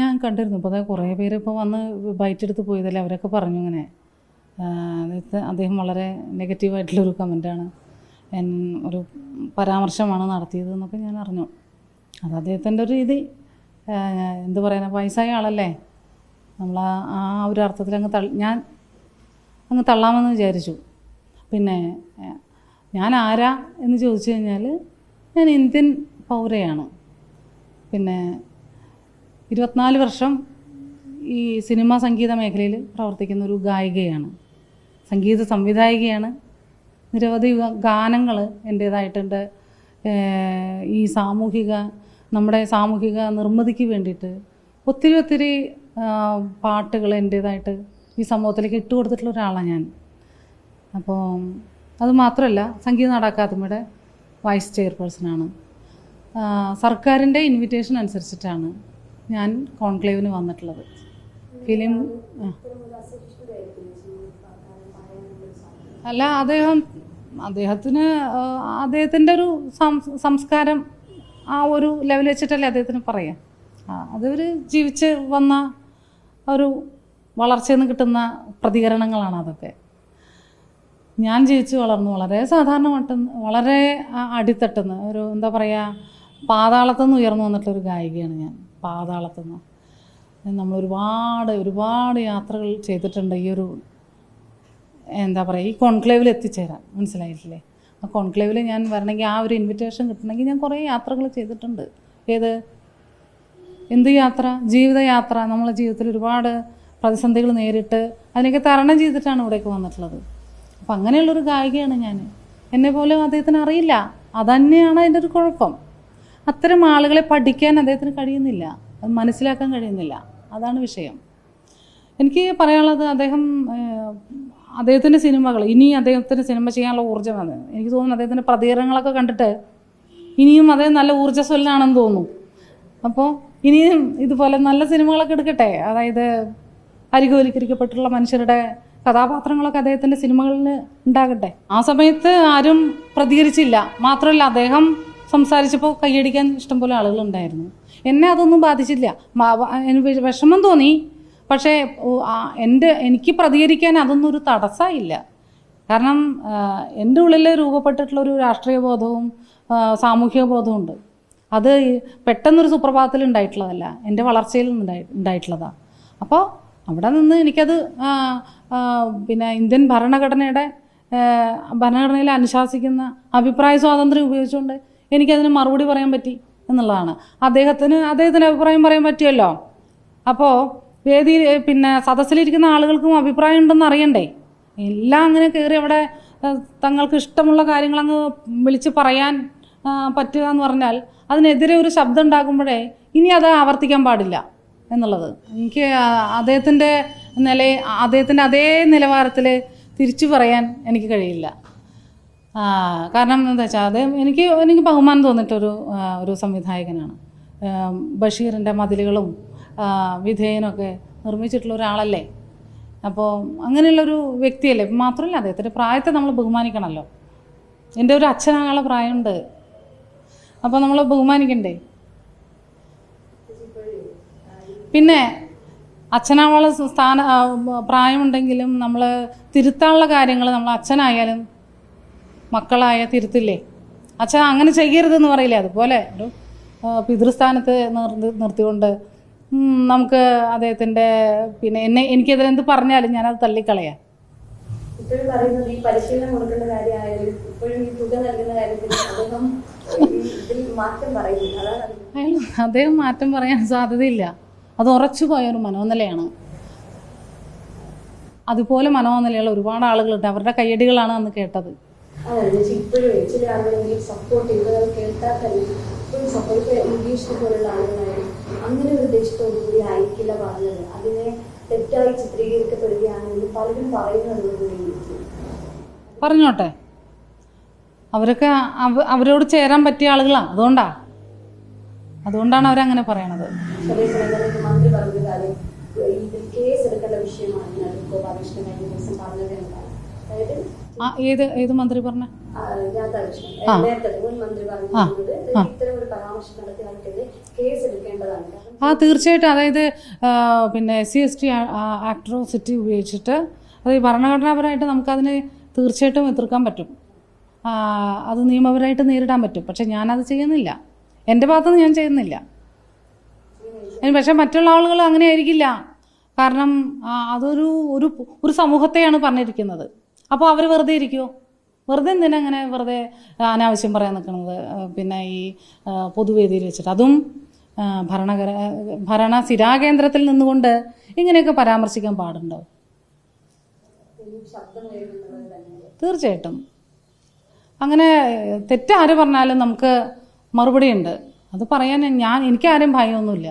ഞാൻ കണ്ടിരുന്നു. ഇപ്പോൾ അതായത് കുറേ പേര് ഇപ്പോൾ വന്ന് ബൈറ്റ് എടുത്ത് പോയതല്ലേ? അവരൊക്കെ പറഞ്ഞു ഇങ്ങനെ. അദ്ദേഹം വളരെ നെഗറ്റീവായിട്ടുള്ളൊരു കമന്റാണ് ഒരു പരാമർശമാണ് നടത്തിയത് എന്നൊക്കെ ഞാൻ അറിഞ്ഞു. അത് അദ്ദേഹത്തിന്റെ ഒരു രീതി. എന്ത് പറയുന്നത് വയസ്സായ ആളല്ലേ? നമ്മൾ ആ ഒരു അർത്ഥത്തിൽ അങ്ങ് തള്ളി ഞാൻ അങ്ങ് തള്ളാമെന്ന് വിചാരിച്ചു. പിന്നെ ഞാൻ ആരാ എന്ന് ചോദിച്ചു കഴിഞ്ഞാൽ ഞാൻ ഇന്ത്യൻ പൗരയാണ്. പിന്നെ ഇരുപത്തിനാല് വർഷം ഈ സിനിമാ സംഗീത മേഖലയിൽ പ്രവർത്തിക്കുന്ന ഒരു ഗായികയാണ്. സംഗീത സംവിധായികയാണ്. നിരവധി ഗാനങ്ങൾ എന്റേതായിട്ടുണ്ട് ഈ സാമൂഹിക നമ്മുടെ സാമൂഹിക നിർമ്മിതിക്ക് വേണ്ടിയിട്ട് ഒത്തിരി ഒത്തിരി പാട്ടുകൾ എന്റേതായിട്ട് ഈ സമൂഹത്തിലേക്ക് ഇട്ട് കൊടുത്തിട്ടുള്ള ഒരാളാണ് ഞാൻ. അപ്പോൾ അത് മാത്രമല്ല സംഗീത നാട അക്കാദമിയുടെ വൈസ് ചെയർപേഴ്സണാണ്. സർക്കാരിന്റെ ഇൻവിറ്റേഷൻ അനുസരിച്ചിട്ടാണ് ഞാൻ കോൺക്ലേവിന് വന്നിട്ടുള്ളത്. ഫിലിം അല്ല അദ്ദേഹം അദ്ദേഹത്തിന് അദ്ദേഹത്തിന്റെ ഒരു സംസ്കാരം ആ ഒരു ലെവൽ വെച്ചിട്ടല്ലേ അദ്ദേഹത്തിന് പറയാം. അതൊരു ജീവിച്ച് വന്ന ഒരു വളർച്ചയിൽ നിന്ന് കിട്ടുന്ന പ്രതികരണങ്ങളാണ് അതൊക്കെ. ഞാൻ ജീവിച്ച് വളർന്നു. വളരെ സാധാരണ വളരെ അടിത്തട്ടുന്ന ഒരു എന്താ പറയുക പാതാളത്തുനിന്ന് ഉയർന്നു വന്നിട്ടുള്ളൊരു ഗായികയാണ് ഞാൻ. പാതാളത്തു നിന്ന് നമ്മൾ ഒരുപാട് ഒരുപാട് യാത്രകൾ ചെയ്തിട്ടുണ്ട് ഈ ഒരു എന്താ പറയുക ഈ കോൺക്ലേവിൽ എത്തിച്ചേരാൻ. മനസ്സിലായിട്ടില്ലേ? ആ കോൺക്ലേവിൽ ഞാൻ വരണമെങ്കിൽ ആ ഒരു ഇൻവിറ്റേഷൻ കിട്ടണമെങ്കിൽ ഞാൻ കുറേ യാത്രകൾ ചെയ്തിട്ടുണ്ട്. ഏത്? എന്ത് യാത്ര? ജീവിതയാത്ര. നമ്മളെ ജീവിതത്തിൽ ഒരുപാട് പ്രതിസന്ധികൾ നേരിട്ട് അതിനൊക്കെ തരണം ചെയ്തിട്ടാണ് ഇവിടേക്ക് വന്നിട്ടുള്ളത്. അപ്പം അങ്ങനെയുള്ളൊരു ഗായികയാണ് ഞാൻ. എന്നെ പോലും അദ്ദേഹത്തിന് അറിയില്ല. അതന്നെയാണ് അതിന്റെ ഒരു കുഴപ്പം. അത്തരം ആളുകളെ പഠിക്കാൻ അദ്ദേഹത്തിന് കഴിയുന്നില്ല. അത് മനസ്സിലാക്കാൻ കഴിയുന്നില്ല. അതാണ് വിഷയം. എനിക്ക് പറയാനുള്ളത് അദ്ദേഹം അദ്ദേഹത്തിന്റെ സിനിമകൾ ഇനി അദ്ദേഹത്തിന്റെ സിനിമ ചെയ്യാനുള്ള ഊർജമാണ് എനിക്ക് തോന്നുന്നു അദ്ദേഹത്തിന്റെ പ്രതികരണങ്ങളൊക്കെ കണ്ടിട്ട് ഇനിയും അദ്ദേഹം നല്ല ഊർജസ്വലനാണെന്ന് തോന്നുന്നു. അപ്പോൾ ഇനിയും ഇതുപോലെ നല്ല സിനിമകളൊക്കെ എടുക്കട്ടെ. അതായത് അരികോലിക്കരിക്കപ്പെട്ടുള്ള മനുഷ്യരുടെ കഥാപാത്രങ്ങളൊക്കെ അദ്ദേഹത്തിന്റെ സിനിമകളിൽ ഉണ്ടാകട്ടെ. ആ സമയത്ത് ആരും പ്രതികരിച്ചില്ല. മാത്രമല്ല അദ്ദേഹം സംസാരിച്ചപ്പോൾ കൈയടിക്കാൻ ഇഷ്ടംപോലെ ആളുകളുണ്ടായിരുന്നു. എന്നെ അതൊന്നും ബാധിച്ചില്ല. എനിക്ക് വിഷമം തോന്നി. പക്ഷേ എന്റെ എനിക്ക് പ്രതികരിക്കാൻ അതൊന്നും ഒരു തടസ്സമില്ല കാരണം എന്റെ ഉള്ളിൽ രൂപപ്പെട്ടിട്ടുള്ള ഒരു രാഷ്ട്രീയ ബോധവും സാമൂഹിക ബോധവും ഉണ്ട്. അത് പെട്ടെന്നൊരു സുപ്രഭാതത്തിൽ ഉണ്ടായിട്ടുള്ളതല്ല. എന്റെ വളർച്ചയിൽ ഉണ്ടായി ഉണ്ടായിട്ടുള്ളതാണ് അപ്പോൾ അവിടെ നിന്ന് എനിക്കത് പിന്നെ ഇന്ത്യൻ ഭരണഘടനയുടെ ഭരണഘടനയിൽ അനുശാസിക്കുന്ന അഭിപ്രായ സ്വാതന്ത്ര്യം ഉപയോഗിച്ചുകൊണ്ട് എനിക്കതിന് മറുപടി പറയാൻ പറ്റി എന്നുള്ളതാണ്. അദ്ദേഹത്തിന് അദ്ദേഹത്തിന് അഭിപ്രായം പറയാൻ പറ്റുമല്ലോ അപ്പോൾ വേദിയിൽ പിന്നെ സദസ്സിലിരിക്കുന്ന ആളുകൾക്കും അഭിപ്രായം ഉണ്ടെന്ന് അറിയണ്ടേ? എല്ലാം അങ്ങനെ കയറി അവിടെ തങ്ങൾക്ക് ഇഷ്ടമുള്ള കാര്യങ്ങൾ അങ്ങ് വിളിച്ച് പറയാൻ പറ്റുക എന്ന് പറഞ്ഞാൽ അതിനെതിരെ ഒരു ശബ്ദം ഉണ്ടാകുമ്പോഴേ ഇനി അത് ആവർത്തിക്കാൻ പാടില്ല എന്നുള്ളത്. എനിക്ക് അദ്ദേഹത്തിന്റെ നില അദ്ദേഹത്തിന്റെ അതേ നിലവാരത്തിൽ തിരിച്ചു പറയാൻ എനിക്ക് കഴിയില്ല. ആ, കാരണം എന്താ വെച്ചാൽ അത് എനിക്ക് എനിക്ക് ബഹുമാനം തോന്നിയിട്ടൊരു ഒരു സംവിധായകനാണ്. ബഷീറിന്റെ മതിലുകളും വിധേയനൊക്കെ നിർമ്മിച്ചിട്ടുള്ള ഒരാളല്ലേ? അപ്പോൾ അങ്ങനെയുള്ളൊരു വ്യക്തിയല്ലേ? മാത്രമല്ല അദ്ദേഹത്തിന്റെ പ്രായത്തെ നമ്മൾ ബഹുമാനിക്കണമല്ലോ എന്റെ ഒരു അച്ഛനാകാനുള്ള പ്രായമുണ്ട്. അപ്പോൾ നമ്മൾ ബഹുമാനിക്കണ്ടേ? പിന്നെ അച്ഛനാവാനുള്ള സ്ഥാന പ്രായമുണ്ടെങ്കിലും നമ്മൾ തിരുത്താനുള്ള കാര്യങ്ങൾ നമ്മൾ അച്ഛനായാലും മക്കളായ തിരുത്തില്ലേ? അച്ഛൻ അങ്ങനെ ചെയ്യരുതെന്ന് പറയില്ലേ? അതുപോലെ ഒരു പിതൃസ്ഥാനത്ത് നിർ- നിർത്തിക്കൊണ്ട് നമുക്ക് അദ്ദേഹത്തിന്റെ പിന്നെ എന്നെ എനിക്കതിനെന്ത് പറഞ്ഞാലും ഞാനത് തള്ളിക്കളയാം. ഇപ്പോഴും പറയുന്നത് ഈ പരിശീലനം കൊടുക്കുന്ന കാര്യമായാലും ഇപ്പോഴും ഈ തുക നൽകുന്ന കാര്യത്തിൽ അദ്ദേഹം ഇതിൽ മാറ്റം പറയുന്നു അയാൾ അദ്ദേഹം മാറ്റം പറയാൻ സാധ്യതയില്ല. അത് ഉറച്ചു പോയ ഒരു മനോനിലയാണ്. അതുപോലെ മനോനിലയുള്ള ഒരുപാട് ആളുകളുണ്ട്. അവരുടെ കയ്യടികളാണ് അന്ന് കേട്ടത്. ചേച്ചി ഇപ്പോഴും എച്ചിലാണെങ്കിൽ സപ്പോർട്ട് ചെയ്ത് കേട്ടാൽ തന്നെ ഇപ്പോഴും സപ്പോർട്ട് ഇംഗ്ലീഷ് പോലുള്ള ആളുകളായാലും അങ്ങനെ ഒരു ദേശത്തോടു കൂടി ആയിരിക്കില്ല പറഞ്ഞത്. അതിനെ തെറ്റായി ചിത്രീകരിക്കപ്പെടുകയാണെന്ന് പലരും പറയുന്നത് കൂടി പറഞ്ഞോട്ടെ. അവരൊക്കെ അവ അവരോട് ചേരാൻ പറ്റിയ ആളുകളാണ് അതുകൊണ്ടാ. അതുകൊണ്ടാണ് അവരങ്ങനെ പറയണത്. മന്ത്രി പറഞ്ഞ കാര്യം കേസ് എടുക്കേണ്ട വിഷയമാണ്. ഗോപാലകൃഷ്ണൻ കഴിഞ്ഞ ദിവസം പറഞ്ഞത് അതായത് ആ ഏത് ഏത് മന്ത്രി പറഞ്ഞ? ആ, തീർച്ചയായിട്ടും. അതായത് പിന്നെ S C S T atrocity ഉപയോഗിച്ചിട്ട് അത് ഭരണഘടനാപരമായിട്ട് നമുക്കതിനെ തീർച്ചയായിട്ടും എതിർക്കാൻ പറ്റും. അത് നിയമപരമായിട്ട് നേരിടാൻ പറ്റും. പക്ഷെ ഞാനത് ചെയ്യുന്നില്ല. എന്റെ ഭാഗത്തുനിന്ന് ഞാൻ ചെയ്യുന്നില്ല. പക്ഷെ മറ്റുള്ള ആളുകൾ അങ്ങനെ ആയിരിക്കില്ല കാരണം അതൊരു ഒരു ഒരു സമൂഹത്തെയാണ് പറഞ്ഞിരിക്കുന്നത്. അപ്പോൾ അവർ വെറുതെ ഇരിക്കുമോ വെറുതെ എന്തിനാ അങ്ങനെ വെറുതെ അനാവശ്യം പറയാൻ നിൽക്കുന്നത്? പിന്നെ ഈ പൊതുവേദിയിൽ വെച്ചിട്ട്. അതും ഭരണകര ഭരണ സ്ഥിരാകേന്ദ്രത്തിൽ നിന്നുകൊണ്ട് ഇങ്ങനെയൊക്കെ പരാമർശിക്കാൻ പാടുണ്ടോ? തീർച്ചയായിട്ടും. അങ്ങനെ തെറ്റാര് പറഞ്ഞാലും നമുക്ക് മറുപടിയുണ്ട്. അത് പറയാൻ ഞാൻ എനിക്കാരും ഭയമൊന്നുമില്ല.